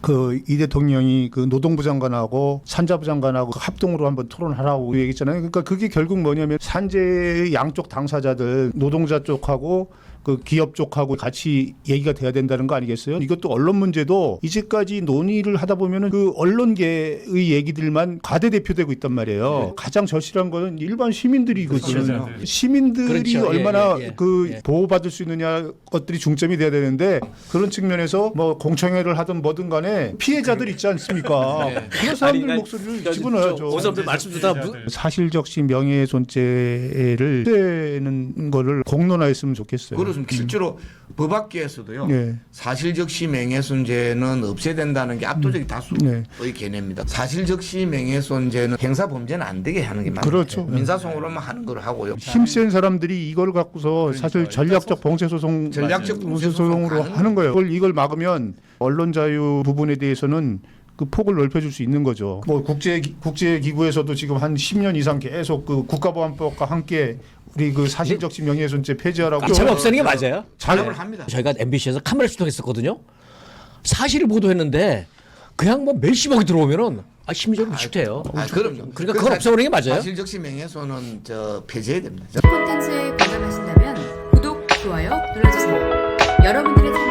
그이 대통령이 그 노동부 장관하고 산자부 장관하고 그 합동으로 한번 토론하라고 얘기했잖아요. 그러니까 그게 결국 뭐냐면 산재의 양쪽 당사자들 노동자 쪽하고 그 기업 쪽하고 같이 얘기가 돼야 된다는 거 아니겠어요? 이것도 언론 문제도 이제까지 논의를 하다 보면은 그 언론계의 얘기들만 과대 대표되고 있단 말이에요. 가장 절실한 거는 일반 시민들이거든요. 그렇죠. 시민들이 그렇죠. 예, 얼마나 예, 예. 그 예. 보호받을 수 있느냐 것들이 중점이 돼야 되는데 그런 측면에서 뭐 공청회를 하든 뭐든 간에 피해자들 있지 않습니까? 그런 사람들 네. 아니, 목소리를 저- 집어넣어야죠. 저 오선배 말씀 듣다 무- 사실적시 명예훼손죄를 되는 거를 공론화했으면 좋겠어요. 그렇습니다. 실제로 법학계에서도요. 예. 사실적시 명예훼손죄는 없애야 된다는 게 압도적인 다수의 네. 개념입니다. 사실적시 명예훼손죄는 행사 범죄는 안 되게 하는 게 맞아요. 그렇죠. 민사소송으로만 하는 걸 하고요. 힘센 사람들이 이걸 갖고서 사실 전략적 봉쇄 소송 전략적 봉쇄 소송으로 소송 하는 거예요. 이걸 이걸 막으면 언론 자유 부분에 대해서는 그 폭을 넓혀줄 수 있는 거죠. 뭐 국제 국제 기구에서도 지금 한 10년 이상 계속 그 국가보안법과 함께 우리 그 사실적시 명예훼손죄 폐지하라고 이차가 없애는 게 맞아요. 촬영을 합니다. 저희가 MBC에서 카메라 수통했었거든요. 사실을 보도했는데 그냥 뭐 멸시먹이 들어오면은 아, 심리적으로 위축돼요. 아, 그럼요. 그러니까 그걸 없애버리는 게 맞아요. 사실 적시 명예훼손은 저 폐지해야 됩니다. 콘텐츠에 공감하신다면 구독, 좋아요 눌러주세요. 여러분들의